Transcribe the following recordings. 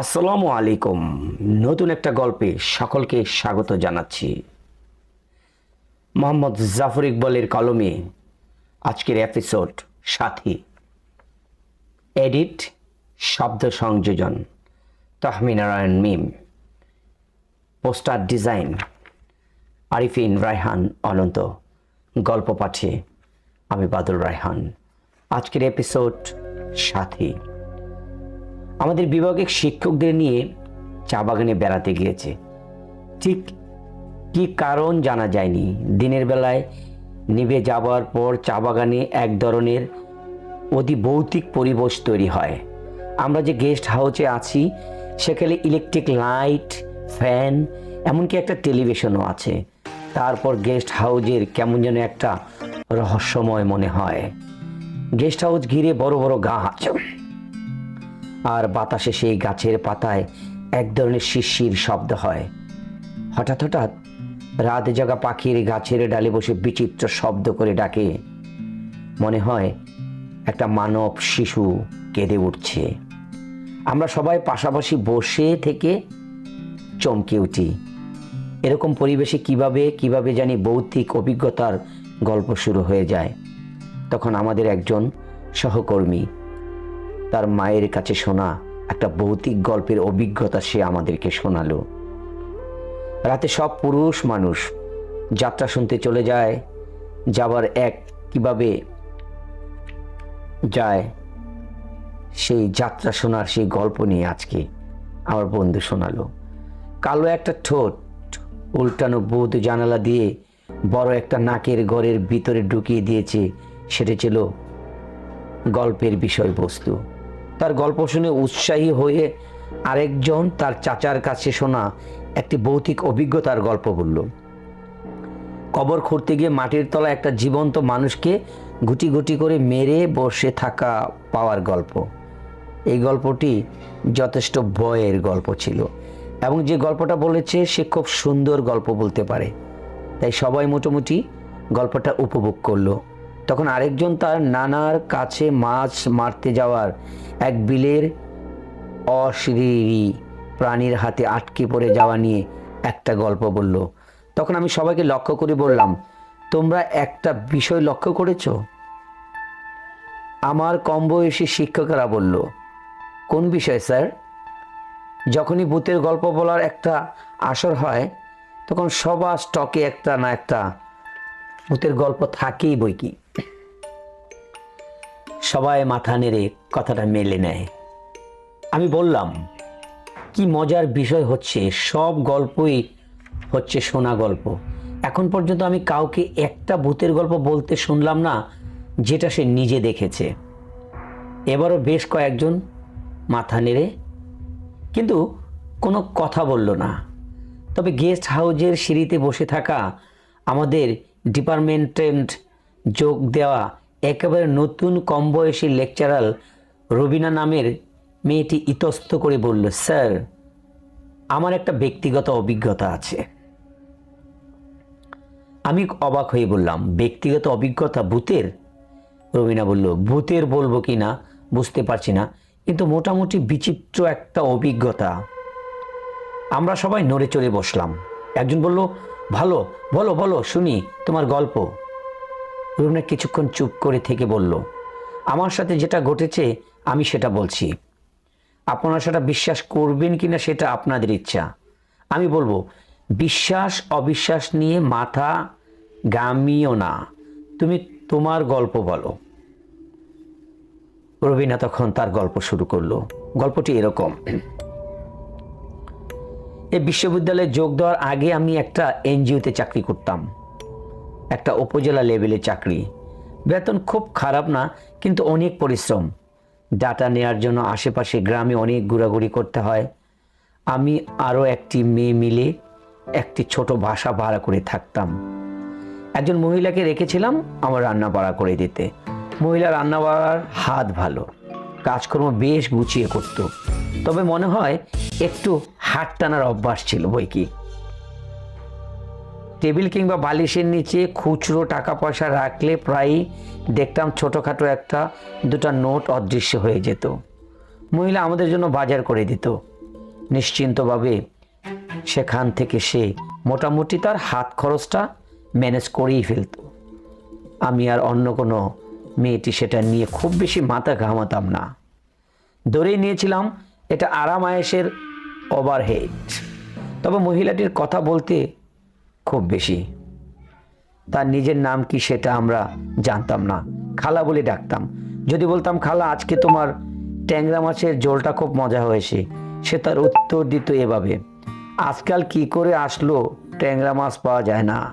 আসসালামু আলাইকুম। নতুন একটা গল্পে সকলকে স্বাগত জানাচ্ছি। মোহাম্মদ জাফর ইকবালের কলমে আজকের এপিসোড সাথী। এডিট, শব্দ সংযোজন, তাহমিনারায়ণ মিম। Poster design, Arifin Raihan Ananta. গল্প পাঠে আমি বাদল রায়হান। আজকের এপিসোড সাথী। আমাদের বিভাগের শিক্ষকদের নিয়ে চা বাগানে বেড়াতে গিয়েছে। ঠিক কি কারণ জানা যায়নি। দিনের বেলায় নিভে যাওয়ার পর চা বাগানে এক ধরনের অধিভৌতিক পরিবেশ তৈরি হয়। আমরা যে গেস্ট হাউসে আছি, সেখানে ইলেকট্রিক লাইট, ফ্যান, এমনকি একটা টেলিভিশনও আছে। তারপর গেস্ট হাউজের কেমন যেন একটা রহস্যময় মনে হয়। গেস্ট হাউস ঘিরে বড় বড় গাছ। আর বাতাসে সেই গাছের পাতায় এক ধরনের শিরশির শব্দ হয়। হঠাৎ হঠাৎ রাত জাগা পাখির গাছের ডালে বসে বিচিত্র শব্দ করে ডাকে। মনে হয় একটা মানব শিশু কেঁদে উঠছে। আমরা সবাই পাশাপাশি বসে থেকে চমকে উঠি। এরকম পরিবেশে কীভাবে কীভাবে জানি ভৌতিক অভিজ্ঞতার গল্প শুরু হয়ে যায়। তখন আমাদের একজন সহকর্মী তার মায়ের কাছে শোনা একটা ভৌতিক গল্পের অভিজ্ঞতা সে আমাদেরকে শোনালো। রাতে সব পুরুষ মানুষ যাত্রা শুনতে চলে যায়, যাবার এক কীভাবে যায়, সেই যাত্রা শোনার সেই গল্প নিয়ে আজকে আমার বন্ধু শোনালো। কালো একটা ঠোঁট, উল্টানো বৌদ্ধ জানালা দিয়ে বড় একটা নাকের ঘরের ভিতরে ঢুকিয়ে দিয়েছে, সেটা ছিল গল্পের বিষয়বস্তু। তার গল্প শুনে উৎসাহী হয়ে আরেকজন তার চাচার কাছে শোনা একটি ভৌতিক অভিজ্ঞতার গল্প বলল। কবর খুঁড়তে গিয়ে মাটির তলায় একটা জীবন্ত মানুষকে গুটি গুটি করে মেরে বসে থাকা পাওয়ার গল্প। এই গল্পটি যথেষ্ট ভয়ের গল্প ছিল এবং যে গল্পটা বলেছে সে খুব সুন্দর গল্প বলতে পারে। তাই সবাই মোটামুটি গল্পটা উপভোগ করল। তখন আরেকজন তার নানার কাছে মাছ মারতে যাওয়ার এক বিলের অশরীরী প্রাণীর হাতে আটকে পড়ে যাওয়া নিয়ে একটা গল্প বলল। তখন আমি সবাইকে লক্ষ্য করে বললাম, তোমরা একটা বিষয় লক্ষ্য করেছ? আমার কম বয়সী শিক্ষকেরা বলল, কোন বিষয়, স্যার? যখনই ভূতের গল্প বলার একটা আসর হয়, তখন সবার স্টকে একটা না একটা ভূতের গল্প থাকেই বই কি সবাই মাথা নেড়ে কথাটা মেলে নেয়। আমি বললাম, কি মজার বিষয় হচ্ছে, সব গল্পই হচ্ছে শোনা গল্প। এখন পর্যন্ত আমি কাউকে একটা ভূতের গল্প বলতে শুনলাম না, যেটা সে নিজে দেখেছে। এবারও বেশ কয়েকজন মাথা নেড়ে, কিন্তু কোনো কথা বলল না। তবে গেস্ট হাউজের সিঁড়িতে বসে থাকা আমাদের ডিপার্টমেন্টেন্ট যোগ দেওয়া একেবারে নতুন কম বয়সী লেকচারাল রবিনা নামের মেয়েটি ইতস্ত করে বলল, স্যার, আমার একটা ব্যক্তিগত অভিজ্ঞতা আছে। আমি অবাক হয়ে বললাম, ব্যক্তিগত অভিজ্ঞতা ভূতের? রবিনা বলল, ভূতের বলব কি না বুঝতে পারছি না, কিন্তু মোটামুটি বিচিত্র একটা অভিজ্ঞতা। আমরা সবাই নড়ে চড়ে বসলাম। একজন বলল, ভালো, বলো বলো, শুনি তোমার গল্প। রুনা কিছুক্ষণ চুপ করে থেকে বলল, আমার সাথে যেটা ঘটেছে, আমি সেটা বলছি। আপনারা সেটা বিশ্বাস করবেন কিনা সেটা আপনাদের ইচ্ছা। আমি বলব, বিশ্বাস, অবিশ্বাস নিয়ে মাথা গামিও না। তুমি তোমার গল্প বলো। রবিনা তখন তার গল্প শুরু করল। গল্পটি এরকম। এই বিশ্ববিদ্যালয়ে যোগ দেওয়ার আগে আমি একটা এনজিওতে চাকরি করতাম। একটা উপজেলা লেভেলে চাকরি। বেতন খুব খারাপ না, কিন্তু অনেক পরিশ্রম। ডাটা নেয়ার জন্য আশেপাশে গ্রামে অনেক ঘোরাঘুরি করতে হয়। আমি আরও একটি মেয়ে মিলে একটি ছোট বাসা ভাড়া করে থাকতাম। একজন মহিলাকে রেখেছিলাম আমার রান্না বাড়া করে দিতে। মহিলা রান্না বাড়ার হাত ভালো, কাজকর্ম বেশ গুছিয়ে করত। তবে মনে হয় একটু হাট টানার অভ্যাস ছিল বই কি টেবিল কিংবা বালিশের নিচে খুচরো টাকা পয়সা রাখলে প্রায়ই দেখতাম ছোটোখাটো একটা, দুটো নোট অদৃশ্য হয়ে যেত। মহিলা আমাদের জন্য বাজার করে দিত। নিশ্চিন্তভাবে সেখান থেকে সে মোটামুটি তার হাত খরচটা ম্যানেজ করেই ফেলতো। আমি আর অন্য কোনো মেয়েটি সেটা নিয়ে খুব বেশি মাথা ঘামাতাম না। ধরেই নিয়েছিলাম, এটা আরাম আয়েসের ওভারহেড। তবে মহিলাটির কথা বলতে খুব বেশি। তার নিজের নাম কি সেটা আমরা জানতাম না। খালা বলে ডাকতাম। যদি বলতাম, খালা, আজকে তোমার ট্যাংরা মাছের ঝোলটা খুব মজা হয়েছে। সে তার উত্তর দিত এভাবে, আজকাল কি করে আসলো ট্যাংরা মাছ পাওয়া যায় না।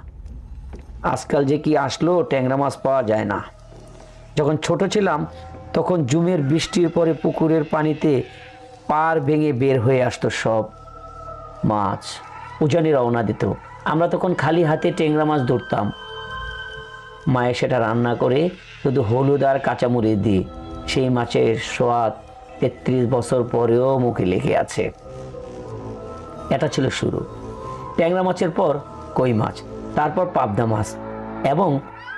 আজকাল যে কি আসলো ট্যাংরা মাছ পাওয়া যায় না। যখন ছোট ছিলাম, তখন জুমের বৃষ্টির পরে পুকুরের পানিতে পার ভেঙে বের হয়ে আসতো সব মাছ। উজানি রওনা দিত। আমরা তখন খালি হাতে টেংরা মাছ ধরতাম। মায়ে সেটা রান্না করে শুধু হলুদ আর কাঁচামরিচ দিয়ে সেই মাছের স্বাদ তেত্রিশ বছর পরেও মুখে লেগে আছে। এটা ছিল শুরু। ট্যাংরা মাছের পর কই মাছ, তারপর পাবদা মাছ এবং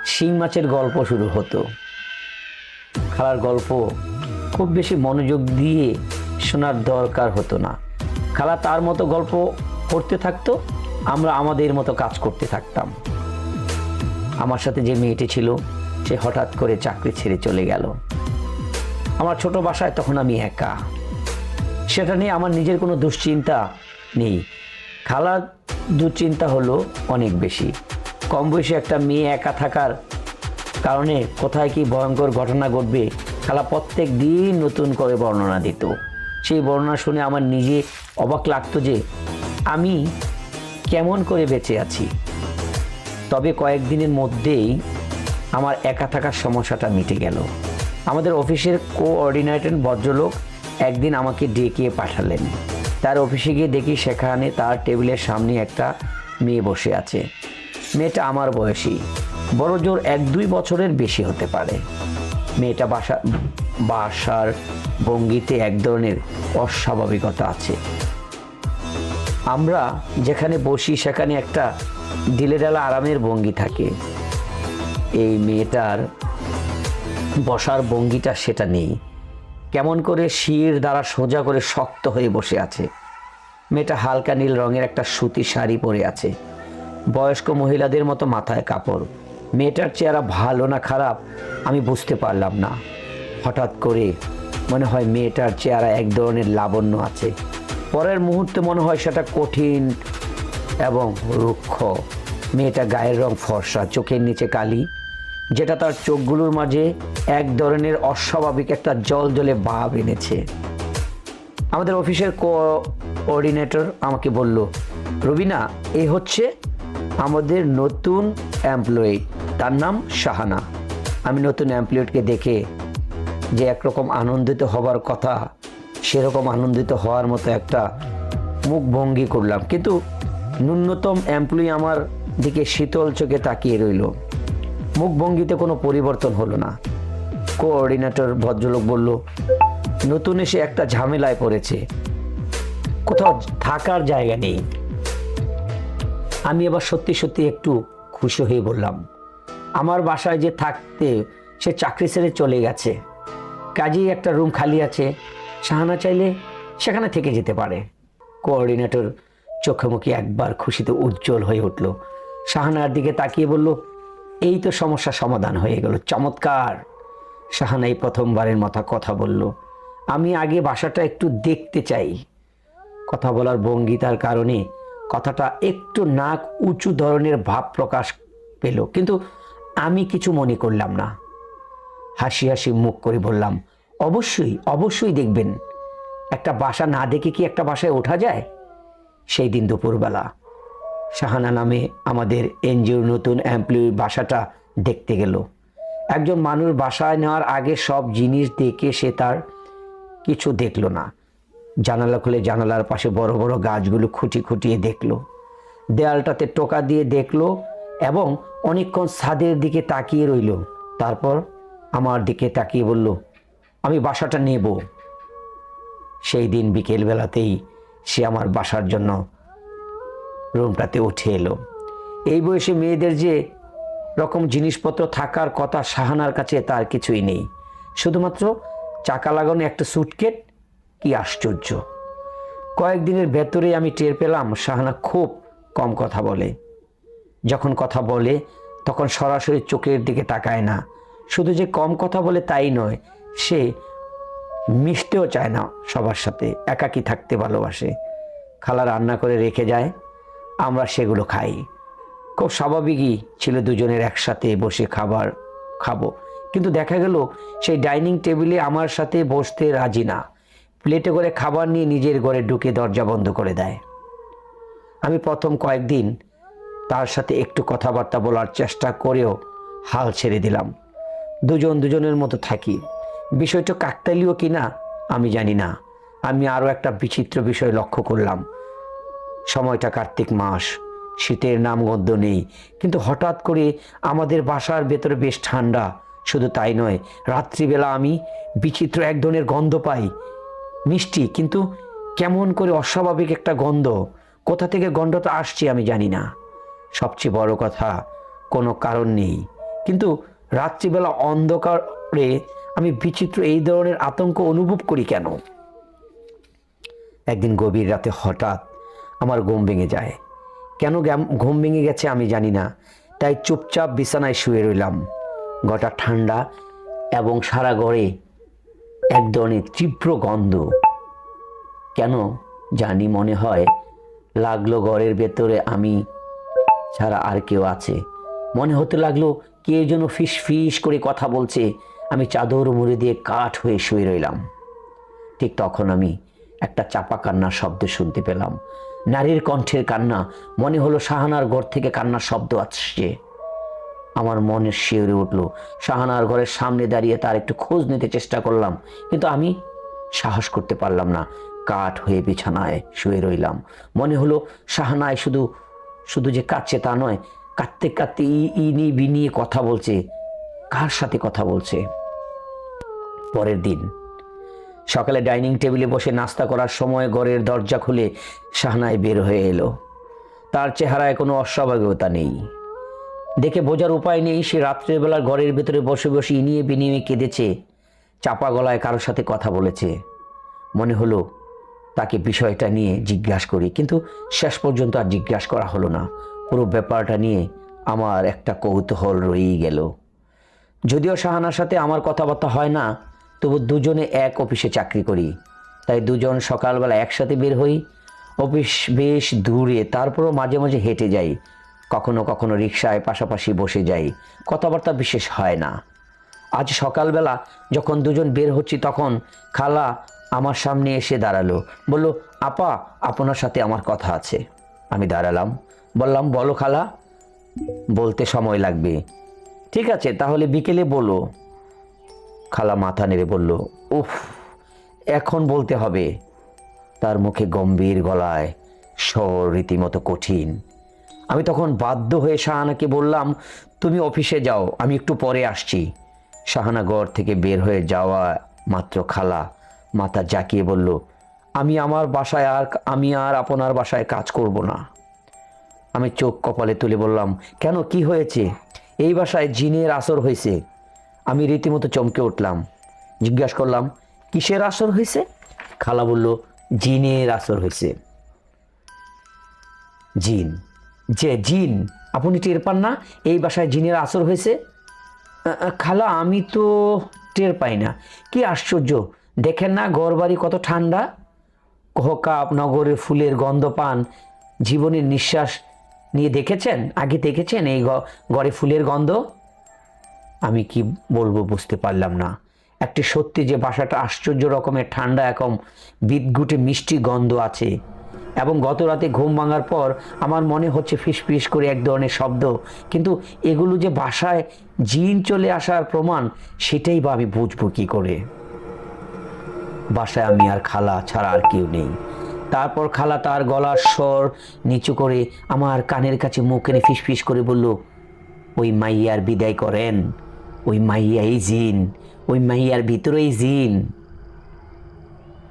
শিং মাছের গল্প শুরু হতো। খালার গল্প খুব বেশি মনোযোগ দিয়ে শোনার দরকার হতো না। খালা তার মতো গল্প করতে থাকতো আমরা আমাদের মতো কাজ করতে থাকতাম। আমার সাথে যে মেয়েটি ছিল, সে হঠাৎ করে চাকরি ছেড়ে চলে গেল। আমার ছোট বাসায় তখন আমি একা। সেটা নিয়ে আমার নিজের কোনো দুশ্চিন্তা নেই। খালার দুশ্চিন্তা হলো অনেক বেশি। কম বয়সে একটা মেয়ে একা থাকার কারণে কোথায় কি ভয়ঙ্কর ঘটনা ঘটবে, খালা প্রত্যেক দিন নতুন করে বর্ণনা দিত। সেই বর্ণনা শুনে আমার নিজে অবাক লাগতো যে, আমি কেমন করে বেঁচে আছি? তবে কয়েকদিনের মধ্যেই আমার একা থাকার সমস্যাটা মিটে গেল। আমাদের অফিসের কোঅর্ডিনেটর ভদ্রলোক একদিন আমাকে ডেকে পাঠালেন। তার অফিসে গিয়ে দেখি সেখানে তার টেবিলের সামনে একটা মেয়ে বসে আছে। মেয়েটা আমার বয়সী, বড় জোর এক দুই বছরের বেশি হতে পারে। মেয়েটা বাসা বাসার ভঙ্গিতে এক ধরনের অস্বাভাবিকতা আছে। আমরা যেখানে বসি সেখানে একটা ঢিলেঢালা আরামের ভঙ্গি থাকে। এই মেয়েটার বসার ভঙ্গিটা সেটা নেই। কেমন করে শির দ্বারা সোজা করে শক্ত হয়ে বসে আছে। মেয়েটা হালকা নীল রঙের একটা সুতি শাড়ি পরে আছে। বয়স্ক মহিলাদের মতো মাথায় কাপড়। মেয়েটার চেহারা ভালো না খারাপ, আমি বুঝতে পারলাম না। হঠাৎ করে মনে হয় মেয়েটার চেহারা এক ধরনের লাবণ্য আছে। পরের মুহূর্তে মনে হয় সেটা কঠিন এবং রুক্ষ। মেয়েটা গায়ের রং ফর্সা, চোখের নিচে কালি, যেটা তার চোখগুলোর মাঝে এক ধরনের অস্বাভাবিক একটা জল জলে ভাব এনেছে। আমাদের অফিসের কোঅর্ডিনেটর আমাকে বলল, রবিনা, এ হচ্ছে আমাদের নতুন এমপ্লয়ি, তার নাম শাহানা। আমি নতুন এমপ্লয়েডকে দেখে যে একরকম আনন্দিত হবার কথা সেরকম আনন্দিত হওয়ার মতো একটা মুখ ভঙ্গি করলাম। কিন্তু ন্যূনতম এমপ্লয়ি আমার দিকে শীতল চোখে তাকিয়ে রইল। মুখ ভঙ্গিতে কোনো পরিবর্তন হলো না। কোঅর্ডিনেটর ভদ্রলোক বলল, নতুন এসে একটা ঝামেলায় পড়েছে। কোথাও থাকার জায়গা নেই। আমি এবার সত্যি সত্যি একটু খুশি হয়ে বললাম, আমার বাসায় যে থাকতে সে চাকরি ছেড়ে চলে গেছে। কাজেই একটা রুম খালি আছে। শাহানা চাইলে সেখানে থেকে যেতে পারে। কোঅর্ডিনেটর চোখে মুখে একবার খুশিতে উজ্জ্বল হয়ে উঠল। শাহানার দিকে তাকিয়ে বলল, এই তো সমস্যা সমাধান হয়ে গেল, চমৎকার। শাহানাই প্রথমবারের মতো কথা বলল, আমি আগে বাসাটা একটু দেখতে চাই। কথা বলার ভঙ্গিতার কারণে কথাটা একটু নাক উঁচু ধরনের ভাব প্রকাশ পেল, কিন্তু আমি কিছু মনে করলাম না। হাসি হাসি মুখ করে বললাম অবশ্যই অবশ্যই দেখবেন। একটা বাসা না দেখে কি একটা বাসায় ওঠা যায়? সেই দিন দুপুরবেলা শাহানা নামে আমাদের এনজিওর নতুন এমপ্লয়ি বাসাটা দেখতে গেল। একজন মানুষ বাসায় নেওয়ার আগে সব জিনিস দেখে সে তার কিছু দেখল না। জানালা খুলে জানালার পাশে বড় বড় গাছগুলো খুঁটি খুঁটিয়ে দেখল। দেয়ালটাতে টোকা দিয়ে দেখল এবং অনেকক্ষণ ছাদের দিকে তাকিয়ে রইল। তারপর আমার দিকে তাকিয়ে বলল আমি বাসাটা নেব। সেই দিন বিকেলবেলাতেই সে আমার বাসার জন্য রুমটাতে উঠে এলো। এই বয়সে মেয়েদের যে রকম জিনিসপত্র থাকার কথা শাহানার কাছে তার কিছুই নেই। শুধুমাত্র চাকা লাগানো একটা সুটকেট কি আশ্চর্য। কয়েকদিনের ভেতরে আমি টের পেলাম শাহানা খুব কম কথা বলে। যখন কথা বলে, তখন সরাসরি চোখের দিকে তাকায় না। শুধু যে কম কথা বলে তাই নয় সে মিশতেও চায় না সবার সাথে, একাকী থাকতে ভালোবাসে। খালা রান্না করে রেখে যায়, আমরা সেগুলো খাই। খুব স্বাভাবিকই ছিল দুজনের একসাথে বসে খাবার খাব। কিন্তু দেখা গেল, সেই ডাইনিং টেবিলে আমার সাথে বসতে রাজি না। প্লেটে করে খাবার নিয়ে নিজের ঘরে ঢুকে দরজা বন্ধ করে দেয়। আমি প্রথম কয়েকদিন তার সাথে একটু কথাবার্তা বলার চেষ্টা করেও হাল ছেড়ে দিলাম। দুজন দুজনের মতো থাকি। বিষয়টা কাকতালীয় কি না আমি জানি না। আমি আরও একটা বিচিত্র বিষয় লক্ষ্য করলাম। সময়টা কার্তিক মাস, শীতের নামগন্ধ নেই। কিন্তু হঠাৎ করে আমাদের বাসার ভেতরে বেশ ঠান্ডা। শুধু তাই নয়, রাত্রিবেলা আমি বিচিত্র এক ধরনের গন্ধ পাই। মিষ্টি, কিন্তু কেমন করে অস্বাভাবিক একটা গন্ধ। কোথা থেকে গন্ধটা আসছে আমি জানি না। সবচেয়ে বড় কথা, কোনো কারণ নেই। কিন্তু রাত্রিবেলা অন্ধকারে আমি বিচিত্র এই ধরনের আতঙ্ক অনুভব করি কেন? একদিন গভীর রাতে হঠাৎ আমার ঘুম ভেঙে যায়। কেন ঘুম ভেঙে গেছে আমি জানি না, তাই চুপচাপ বিছানায় শুয়ে রইলাম। গটা ঠান্ডা এবং সারা ঘরে এক ধরনের তীব্র গন্ধ। কেন জানি মনে হয় লাগল ঘরের ভেতরে আমি ছাড়া আর কেউ আছে। মনে হতে লাগল কে যেন ফিস ফিস করে কথা বলছে। আমি চাদর মুড়ে দিয়ে কাঠ হয়ে শুয়ে রইলাম। ঠিক তখন আমি একটা চাপা কান্নার শব্দ শুনতে পেলাম। নারীর কণ্ঠের কান্না, মনে হলো শাহানার ঘর থেকে কান্নার শব্দ আসছে। আমার মনে শিউরে উঠল, শাহানার ঘরের সামনে দাঁড়িয়ে তার একটু খোঁজ নিতে চেষ্টা করলাম, কিন্তু আমি সাহস করতে পারলাম না। কাঠ হয়ে বিছানায় শুয়ে রইলাম। মনে হলো শাহানায় শুধু শুধু যে কাঁদছে তা নয়, কাঁদতে কাঁদতে ইনি, বিনিয়ে কথা বলছে। কার সাথে কথা বলছে? পরের দিন। সকালে ডাইনিং টেবিলে বসে নাস্তা করার সময় ঘরের দরজা খুলে শাহনায় বের হয়ে এলো। তার চেহারায় কোনো অস্বাভাবিকতা নেই। দেখে বোঝার উপায় নেই, সে রাত্রেবেলা ঘরের ভেতরে বসে বসে ইনিয়ে বিনিয়ে কেঁদেছে, চাপা গলায় কারোর সাথে কথা বলেছে। মনে হলো তাকে বিষয়টা নিয়ে জিজ্ঞাসা করি, কিন্তু শেষ পর্যন্ত আর জিজ্ঞাসা করা হলো না। পুরো ব্যাপারটা নিয়ে আমার একটা কৌতূহল রয়েই গেল। যদিও শাহানার সাথে আমার কথাবার্তা হয় না তবু দুজনে এক অফিসে চাকরি করি। তাই দুজন সকালবেলা একসাথে বের হই। অফিস বেশ দূরে, তারপরও মাঝে মাঝে হেঁটে যাই। কখনো কখনো রিক্সায় পাশাপাশি বসে যাই। কথাবার্তা বিশেষ হয় না। আজ সকালবেলা যখন দুজন বের হচ্ছি তখন খালা আমার সামনে এসে দাঁড়াল। বলল, আপা, আপনার সাথে আমার কথা আছে। আমি দাঁড়ালাম। বললাম, বলো খালা। বলতে সময় লাগবে। ঠিক আছে, তাহলে বিকেলে বলো। খালা মাথা নেড়ে বলল, উফ, এখন বলতে হবে। তার মুখে গম্ভীর গলায় স্বর রীতিমতো কঠিন। আমি তখন বাধ্য হয়ে শাহানাকে বললাম, তুমি অফিসে যাও, আমি একটু পরে আসছি। শাহানা ঘর থেকে বের হয়ে যাওয়া মাত্র খালা মাথা জাকিয়ে বলল, আমি আমার বাসায় আর, আমি আর আপনার বাসায় কাজ করব না। আমি চোখ কপালে তুলে বললাম, কেন, কি হয়েছে? এই বাসায় জিনের আসর হয়েছে। আমি রীতিমতো চমকে উঠলাম। জিজ্ঞাসা করলাম, কিসের আসর হয়েছে খালা বলল, জিনের আসর হয়েছে জিন, যে জিন, আপনি টের পান না? এই বাসায় জিনের আসর হয়েছে খালা, আমি তো টের পাই না। কি আশ্চর্য, দেখেন না ঘর বাড়ি কত ঠান্ডা? কহকাপ, নগরের ফুলের গন্ধ পান, জীবনের নিঃশ্বাস নিয়ে দেখেছেন? আগে দেখেছেন এই ঘরে ফুলের গন্ধ? আমি কি বলব বুঝতে পারলাম না। একটি সত্যি যে বাসাটা আশ্চর্য রকমের ঠান্ডা এখন বিদঘুটে মিষ্টি গন্ধ আছে। এবং গত রাতে ঘুম ভাঙার পর আমার মনে হচ্ছে ফিস ফিস করে এক ধরনের শব্দ, কিন্তু এগুলো যে বাসায় জিন চলে আসার প্রমাণ, সেটাই বা আমি বুঝব কি করে। বাসায় আমি আর খালা ছাড়া আর কেউ নেই। তারপর খালা তার গলার স্বর নিচু করে আমার কানের কাছে মুখ এনে ফিসফিস করে বলল, ওই মাইয়ার বিদায় করেন। ওই মাইয়াই জিন, ওই মাইয়ার ভিতরেই জিন।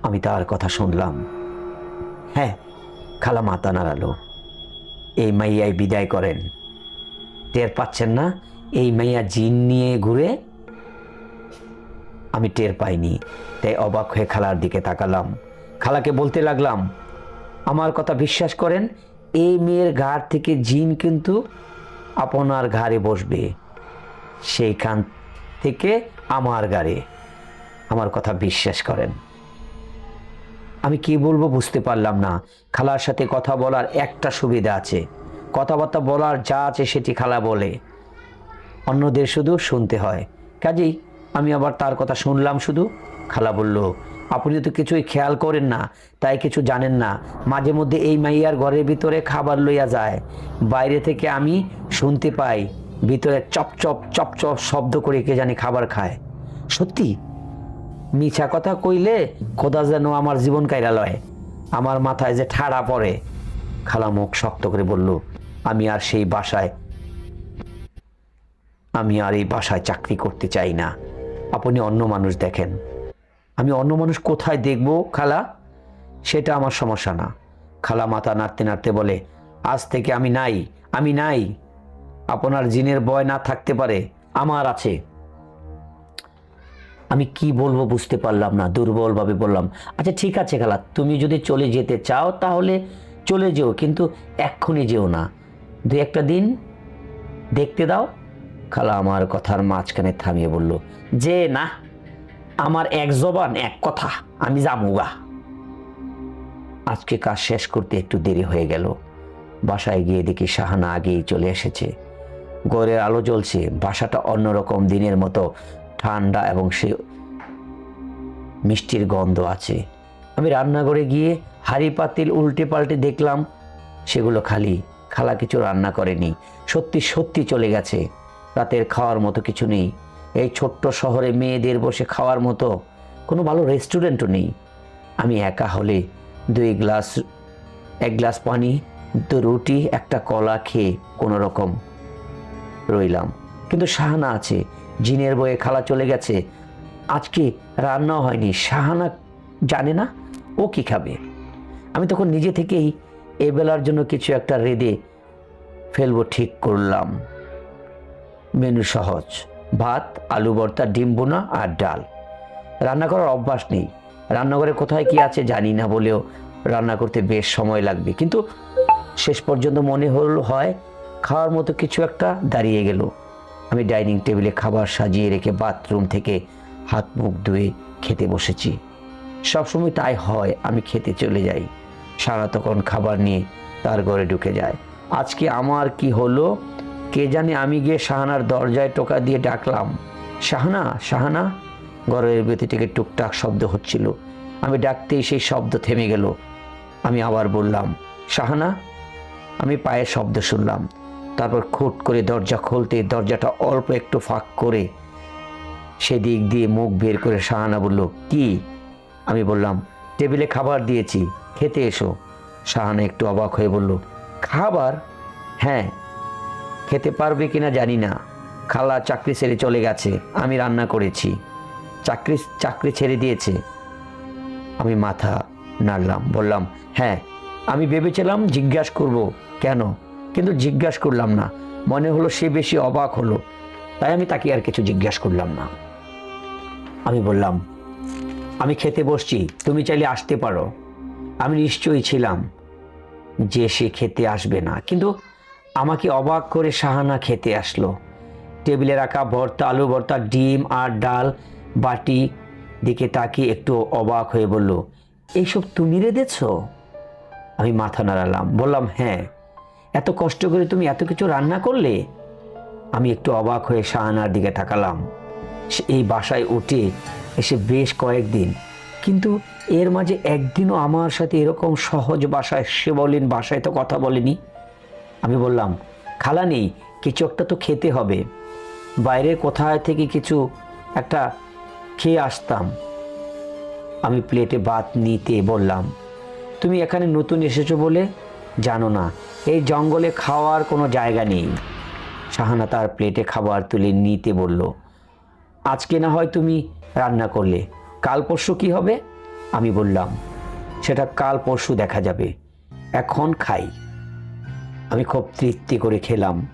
আমি তার কথা শুনলাম। হ্যাঁ খালা মাথা নাড়ালো এই মাইয়াই বিদায় করেন। টের পাচ্ছেন না? এই মাইয়া জিন নিয়ে ঘুরে? আমি টের পাইনি, তাই অবাক হয়ে খালার দিকে তাকালাম। খালাকে বলতে লাগলাম, আমার কথা বিশ্বাস করেন, এই মেয়ের ঘাড় থেকে জিন কিন্তু আপনার ঘাড়ে বসবে। সেইখান থেকে আমার ঘাড়ে আমার কথা বিশ্বাস করেন। আমি কি বলব বুঝতে পারলাম না। খালার সাথে কথা বলার একটা সুবিধা আছে। কথাবার্তা বলার যা আছে সেটি খালা বলে। অন্যদের শুধু শুনতে হয়। কাজেই আমি আবার তার কথা শুনলাম শুধু। খালা বলল, আপনি তো কিছুই খেয়াল করেন না, তাই কিছু জানেন না। মাঝে মধ্যে এই মাইয়ার ঘরের ভিতরে খাবার লইয়া যায়। বাইরে থেকে আমি শুনতে পাই। ভিতরে চপ চপ চপ চপ শব্দ করে কে জানি খাবার খায়। সত্যি? মিছা কথা কইলে খোদা যেন আমার জীবন কাইরা লয়। আমার মাথায় যে ঠাড়া পড়ে। খালা মুখ শক্ত করে বলল, আমি আর সেই বাসায়, আমি আর এই বাসায় চাকরি করতে চাই না। আপনি অন্য মানুষ দেখেন। আমি অন্য মানুষ কোথায় দেখব, খালা? সেটা আমার সমস্যা না। খালা মাথা নাড়তে নাড়তে বলে, আজ থেকে আমি নাই আমি নাই। আপনার জিনের বয় না থাকতে পারে, আমার আছে। আমি কি বলব বুঝতে পারলাম না, দুর্বলভাবে বললাম আচ্ছা ঠিক আছে খালা, তুমি যদি চলে যেতে চাও তাহলে চলে যেও, কিন্তু এক্ষুনি যেও না। দু একটা দিন দেখতে দাও। খালা আমার কথার মাঝখানে থামিয়ে বলল, যে না, আমার এক জবান, এক কথা, আমি যামুগা আজকে কাজ শেষ করতে একটু দেরি হয়ে গেল। বাসায় গিয়ে দেখি শাহানা আগেই চলে এসেছে। গড়ের আলো জ্বলছে। বাসাটা অন্যরকম, দিনের মতো ঠান্ডা এবং সে মিষ্টির গন্ধ আছে। আমি রান্নাঘরে গিয়ে হাড়ি পাতিল উল্টে পাল্টে দেখলাম, সেগুলো খালি। খালা কিছু রান্না করেনি। সত্যি সত্যি চলে গেছে। রাতের খাওয়ার মতো কিছু নেই। এই ছোট্ট শহরে মেয়েদের বসে খাওয়ার মতো কোনো ভালো রেস্টুরেন্টও নেই। আমি একা হলে দুই গ্লাস, এক গ্লাস পানি, দু রুটি, একটা কলা খেয়ে কোনো রকম রইলাম। কিন্তু শাহানা আছে, জিনের বয়ে খালা চলে গেছে। আজকে রান্না হয়নি। শাহানা জানে না ও কি খাবে। আমি তখন নিজে থেকেই এ বেলার জন্য কিছু একটা রেদে ফেলব ঠিক করলাম। মেনু সহজ। ভাত, আলু ভর্তা, ডিম বোনা আর ডাল। রান্না করার অভ্যাস নেই। রান্নাঘরে কোথায় কি আছে জানি না বলেও রান্না করতে বেশ সময় লাগবে। কিন্তু শেষ পর্যন্ত মনে হল হয় খাওয়ার মতো কিছু একটা দাঁড়িয়ে গেল। আমি ডাইনিং টেবিলে খাবার সাজিয়ে রেখে বাথরুম থেকে হাত মুখ ধুয়ে খেতে বসেছি। সবসময় তাই হয়, আমি খেতে চলে যাই। সারা তখন খাবার নিয়ে তার ঘরে ঢুকে যায়। আজকে আমার কি হলো? কে জানে আমি গিয়ে শাহানার দরজায় টোকা দিয়ে ডাকলাম। শাহানা শাহানা? ঘরের ভেতর থেকে টুকটাক শব্দ হচ্ছিল। আমি ডাকতেই সেই শব্দ থেমে গেল। আমি আবার বললাম, শাহানা? আমি পায়ের শব্দ শুনলাম। তারপর খুট করে দরজা খুলতে দরজাটা অল্প একটু ফাঁক করে সেদিক দিয়ে মুখ বের করে শাহানা বলল, কি? আমি বললাম, টেবিলে খাবার দিয়েছি, খেতে এসো। শাহানা একটু অবাক হয়ে বলল, খাবার? হ্যাঁ। খেতে পারবে কিনা জানি না। খালা চাকরি ছেড়ে চলে গেছে, আমি রান্না করেছি। চাকরি চাকরি ছেড়ে দিয়েছে। আমি মাথা নাড়লাম, বললাম হ্যাঁ। আমি ভেবেছিলাম জিজ্ঞাসা করব, কেন? কিন্তু জিজ্ঞাসা করলাম না। মনে হলো সে বেশি অবাক হলো। তাই আমি তাকে আর কিছু জিজ্ঞাসা করলাম না। আমি বললাম, আমি খেতে বসছি, তুমি চাইলে আসতে পারো। আমি নিশ্চয়ই ছিলাম যে সে খেতে আসবে না। কিন্তু আমাকে অবাক করে সাহানা খেতে আসলো। টেবিলে রাখা ভর্তা, আলু ভর্তা, ডিম আর ডাল বাটি দিকে তাকিয়ে একটু অবাক হয়ে বলল, এইসব তুমি রেঁধেছ? আমি মাথা নাড়ালাম। বললাম হ্যাঁ। এত কষ্ট করে তুমি এত কিছু রান্না করলে? আমি একটু অবাক হয়ে শাহানার দিকে তাকালাম। সে এই বাসায় উঠে এসে বেশ কয়েকদিন। কিন্তু এর মাঝে একদিনও আমার সাথে এরকম সহজ বাসায় সে বলেন বাসায় তো কথা বলেনি। আমি বললাম, খালা নেই, কিছু একটা তো খেতে হবে। বাইরে কোথায় থেকে কিছু একটা খেয়ে আসতাম। আমি প্লেটে ভাত নিতে বললাম, তুমি এখানে নতুন এসেছ বলে জানো না। এই জঙ্গলে খাওয়ার কোনো জায়গা নেই। শাহানা তার প্লেটে খাবার তুলে নিতে বলল, আজকে না হয় তুমি রান্না করলে, কাল পরশু কি হবে? আমি বললাম, সেটা কাল পরশু দেখা যাবে, এখন খাই। আমি খুব তৃপ্তি করে খেলাম।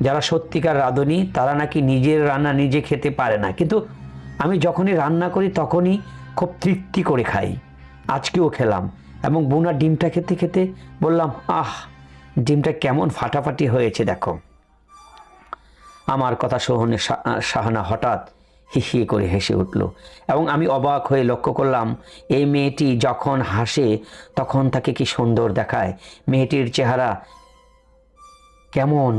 যারা সত্যিকার রাঁধুনি, তারা নাকি নিজের রান্না নিজে খেতে পারে না। কিন্তু আমি যখনই রান্না করি, তখনই খুব তৃপ্তি করে খাই। আজকেও খেলাম এবং বোনা ডিমটা খেতে খেতে বললাম, আহ ডিমটা কেমন ফাটাফাটি হয়েছে দেখো। আমার কথা শোহনে শাহানা হঠাৎ হি হি করে হেসে উঠল এবং আমি অবাক হয়ে লক্ষ্য করলাম, এই মেয়েটি যখন হাসে তখন তাকে কি সুন্দর দেখায়। মেয়েটির চেহারা কেমন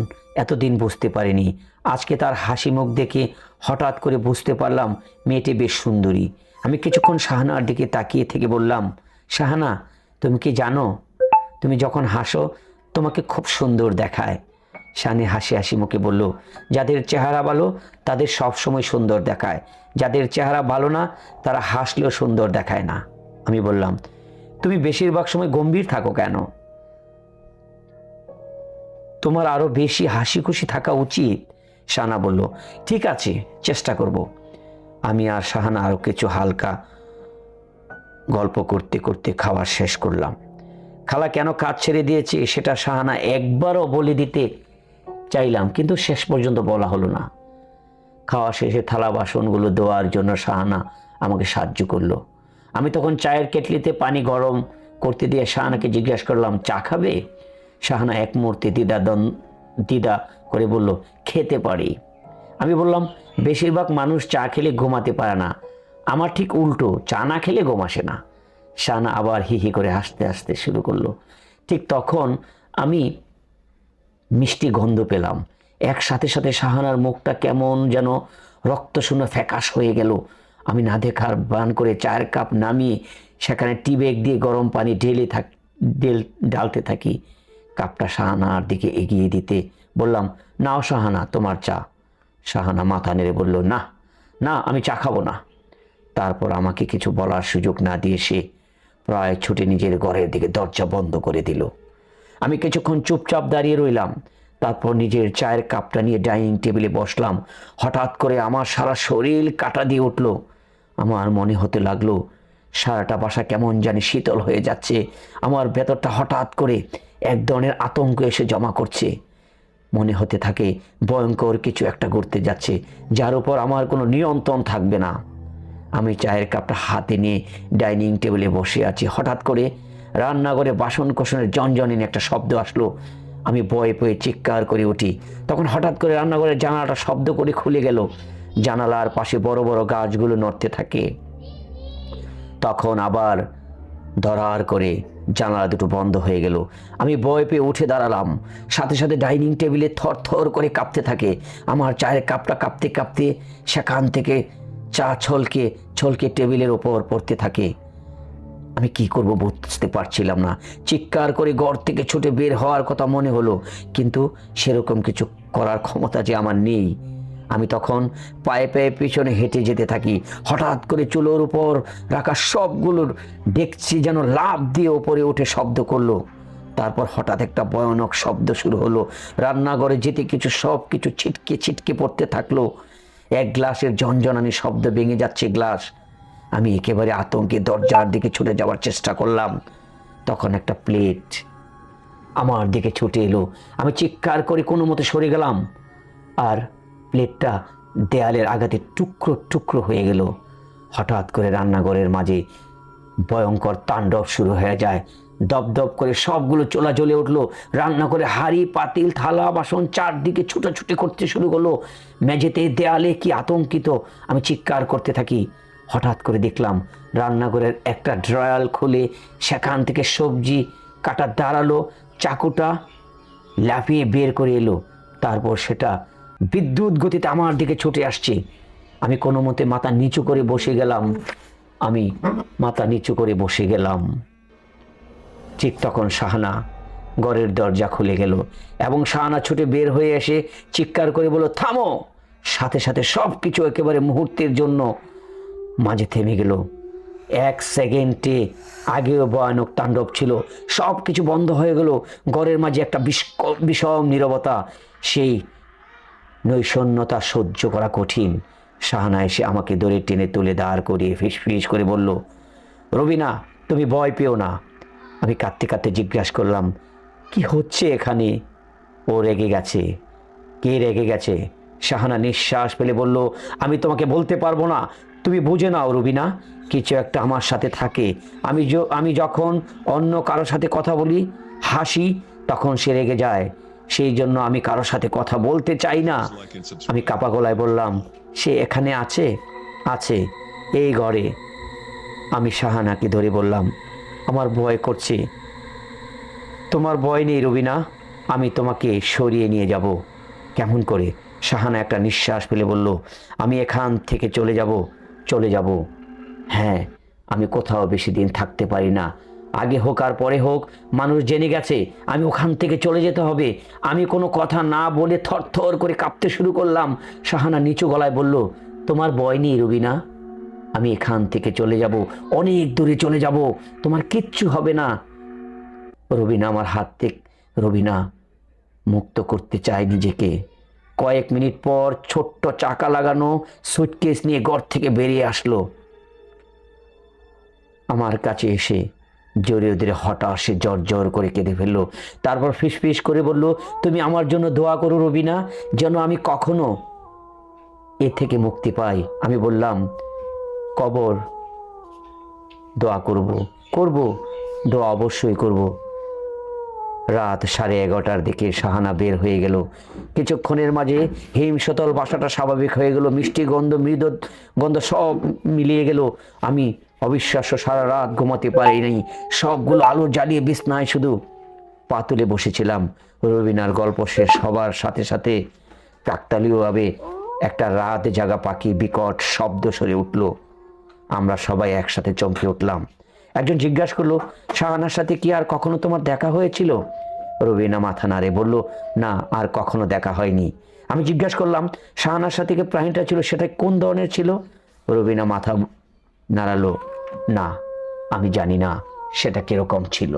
এতদিন বুঝতে পারিনি। আজকে তার হাসি মুখ দেখে হঠাৎ করে বুঝতে পারলাম মেয়েটি বেশ সুন্দরী। আমি কিছুক্ষণ শাহানার দিকে তাকিয়ে থেকে বললাম, শাহানা, তুমি কি জানো? তুমি যখন হাসো তোমাকে খুব সুন্দর দেখায়। শানি হাসি হাসি মুখে বলল, যাদের চেহারা ভালো, তাদের সব সময় সুন্দর দেখায়। যাদের চেহারা ভালো না, তারা হাসলেও সুন্দর দেখায় না। আমি বললাম, তুমি বেশিরভাগ সময় গম্ভীর থাকো কেন? তোমার আরও বেশি হাসি খুশি থাকা উচিত, শানা বলল, ঠিক আছে, চেষ্টা করব। আমি আর শাহানা আরও কিছু হালকা গল্প করতে করতে খাওয়া শেষ করলাম। খালা কেন কাজ ছেড়ে দিয়েছে সেটা শাহানা একবারও বলে দিতে চাইলাম, কিন্তু শেষ পর্যন্ত বলা হলো না। খাওয়া শেষে থালা বাসনগুলো দেওয়ার জন্য শাহানা আমাকে সাহায্য করল। আমি তখন চায়ের কেটলিতে পানি গরম করতে দিয়ে শাহানাকে জিজ্ঞাসা করলাম, চা খাবে? শাহানা এক মুহূর্তে দিদা দন দিদা করে বলল, খেতে পারি। আমি বললাম, বেশিরভাগ মানুষ চা খেলে ঘুমাতে পারে না। আমার ঠিক উল্টো, চা না খেলে ঘুম আসে না। শাহানা আবার হি হি করে হাসতে হাসতে শুরু করল। ঠিক তখন আমি মিষ্টি গন্ধ পেলাম। এক সাথে শাহানার মুখটা কেমন যেন রক্ত শূন্য ফ্যাকাশ হয়ে গেল। আমি না দেখার বান করে চায়ের কাপ নামিয়ে সেখানে টি ব্যাগ দিয়ে গরম পানি ঢেলে থাক ডেল ডালতে থাকি। কাপটা শাহানার দিকে এগিয়ে দিতে বললাম, নাও শাহানা, তোমার চা। শাহানা মাথা নেড়ে বলল, না না, আমি চা খাব না। তারপর আমাকে কিছু বলার সুযোগ না দিয়ে সে প্রায় ছুটে নিজের ঘরের দিকে দরজা বন্ধ করে দিল। আমি কিছুক্ষণ চুপচাপ দাঁড়িয়ে রইলাম। তারপর নিজের চায়ের কাপটা নিয়ে ডাইনিং টেবিলে বসলাম। হঠাৎ করে আমার সারা শরীর কাটা দিয়ে উঠল। আমার মনে হতে লাগল, সারাটা বাসা কেমন জানি শীতল হয়ে যাচ্ছে। আমার ভেতরটা হঠাৎ করে এক ধরনের আতঙ্ক এসে জমা করছে। মনে হতে থাকে, ভয়ঙ্কর কিছু একটা ঘটতে যাচ্ছে, যার উপর আমার কোনো নিয়ন্ত্রণ থাকবে না। আমি চায়ের কাপটা হাতে নিয়ে ডাইনিং টেবিলে বসে আছি। হঠাৎ করে রান্নাঘরে বাসন কোসনের জনজনিন একটা শব্দ আসলো। আমি ভয়ে পেয়ে চিৎকার করে উঠি। তখন হঠাৎ করে রান্নাঘরের জানালাটা শব্দ করে খুলে গেল। জানালার পাশে বড় বড় গাছগুলো নড়তে থাকে। তখন আবার ধরার করে জানালা দুটো বন্ধ হয়ে গেল। আমি ভয় পেয়ে উঠে দাঁড়ালাম। সাথে সাথে ডাইনিং টেবিলে থর থর করে কাঁপতে থাকে। আমার চায়ের কাপটা কাঁপতে কাঁপতে সেখান থেকে চা ছলকে ছলকে টেবিলের ওপর পড়তে থাকে। আমি কি করব বুঝতে পারছিলাম না। চিৎকার করে ঘর থেকে ছুটে বের হওয়ার কথা মনে হলো, কিন্তু সেরকম কিছু করার ক্ষমতা যে আমার নেই। আমি তখন পায়ে পায়ে পিছনে হেঁটে যেতে থাকি। হঠাৎ করে চুলোর উপর রাখা সবগুলোর দেখছি যেন লাভ দিয়ে ওপরে উঠে শব্দ করল। তারপর হঠাৎ একটা ভয়ানক শব্দ শুরু হলো। রান্নাঘরে যেতে কিছু সব কিছু ছিটকে ছিটকে পড়তে থাকল। এক গ্লাসের ঝনঝনানি শব্দ ভেঙে যাচ্ছে গ্লাস। আমি একেবারে আতঙ্কে দরজার দিকে ছুটে যাওয়ার চেষ্টা করলাম। তখন একটা প্লেট আমার দিকে ছুটে এলো। আমি চিৎকার করে কোনো মতে সরে গেলাম। আর প্লেটটা দেয়ালের আঘাতে টুকরো টুকরো হয়ে গেল। হঠাৎ করে রান্নাঘরের মাঝে ভয়ঙ্কর তাণ্ডব শুরু হয়ে যায়। দপদপ করে সবগুলো চোলা জ্বলে উঠল, রান্না করে হাড়ি, পাতিল, থালা, বাসন চারদিকে ছুটাছুটি করতে শুরু করল। মেঝেতে দেয়ালে কি আতঙ্কিত, আমি চিৎকার করতে থাকি। হঠাৎ করে দেখলাম রান্নাঘরের একটা ড্রয়াল খুলে সেখান থেকে সবজি কাটা দাঁড়াল, চাকুটা লাফিয়ে বের করে এলো। তারপর সেটা বিদ্যুৎ গতিতে আমার দিকে ছুটে আসছে। আমি কোনো মতে মাথা নিচু করে বসে গেলাম। আমি মাথা নিচু করে বসে গেলাম। ঠিক তখন শাহানা। ঘরের দরজা খুলে গেল এবং শাহানা ছুটে বের হয়ে এসে চিৎকার করে বলল, থামো! সাথে সাথে সব কিছু একেবারে মুহূর্তের জন্য মাঝে থেমে গেল। এক সেকেন্ডে আগেও ভয়ানক তাণ্ডব ছিল। সব কিছু বন্ধ হয়ে গেল। ঘরের মাঝে একটা বিষম নীরবতা, সেই নৈশন্যতা সহ্য করা কঠিন। শাহানা এসে আমাকে দড়ে টেনে তুলে দাঁড় করিয়ে ফিস ফিস করে বলল, রবিনা, তুমি ভয় পেও না। আমি কাঁদতে কাঁদতে জিজ্ঞাসা করলাম, কি হচ্ছে এখানে? ও রেগে গেছে। কে রেগে গেছে? শাহানা নিঃশ্বাস ফেলে বলল, আমি তোমাকে বলতে পারব না। তুমি বুঝে নাও, রুবিনা, কিছু একটা আমার সাথে থাকে। আমি আমি যখন অন্য কারোর সাথে কথা বলি, হাসি, তখন সে রেগে যায়। সেই জন্য আমি কারোর সাথে কথা বলতে চাই না। আমি কাপা গলায় বললাম, সে এখানে আছে? আছে, এই ঘরে। আমি শাহানাকে ধরে বললাম আমার ভয় করছে। তোমার ভয় নেই, রবিনা। আমি তোমাকে সরিয়ে নিয়ে যাব। কেমন করে? শাহানা একটা নিঃশ্বাস ফেলে বলল, আমি এখান থেকে চলে যাব চলে যাব। হ্যাঁ আমি কোথাও বেশি দিন থাকতে পারি না। আগে হোক আর পরে হোক, মানুষ জেনে গেছে, আমি ওখান থেকে চলে যেতে হবে। আমি কোনো কথা না বলে থরথর করে কাঁপতে শুরু করলাম। শাহানা নিচু গলায় বলল, তোমার ভয় নেই, রবিনা। আমি এখান থেকে চলে যাব, অনেক দূরে চলে যাব, তোমার কিচ্ছু হবে না। রবিনা আমার হাত থেকে, রবিনা মুক্ত করতে চায় নিজেকে। কয়েক মিনিট পর ছোট্ট চাকা লাগানো সুটকেস নিয়ে ঘর থেকে বেরিয়ে আসলো। আমার কাছে এসে জোরে ওদের হঠাৎ জ্বর জ্বর করে কেঁদে ফেলল। তারপর ফিস ফিস করে বলল, তুমি আমার জন্য দোয়া করো রবিনা, যেন আমি কখনো এ থেকে মুক্তি পাই। আমি বললাম কবর দোয়া করব। করব, দোয়া অবশ্যই করব। রাত সাড়ে এগারোটার দিকে সাহানা বের হয়ে গেল। কিছুক্ষণের মাঝে হিম শীতল বাসাটা স্বাভাবিক হয়ে গেল। মিষ্টি গন্ধ, মৃদ গন্ধ সব মিলিয়ে গেল। আমি অবিশ্বাস্য সারা রাত ঘুমাতে পারিনি সবগুলো আলো জ্বালিয়ে বিছনায় শুধু পাতুলে বসেছিলাম। রবিনার গল্প শেষ হবার সাথে সাথে কাকতালীয়ভাবে একটা রাত জাগা পাখি বিকট শব্দ সরে উঠল। আমরা সবাই একসাথে চমকে উঠলাম। একজন জিজ্ঞাসা করল, শাহানার সাথে কি আর কখনো তোমার দেখা হয়েছিল? রবিনা মাথা নাড়ে বলল, না, আর কখনো দেখা হয়নি। আমি জিজ্ঞাসা করলাম, শাহানার সাথে যে প্রাণীটা ছিল, সেটা কোন ধরনের ছিল? রবিনা মাথা নাড়ালো, না, আমি জানি না সেটা কীরকম ছিল।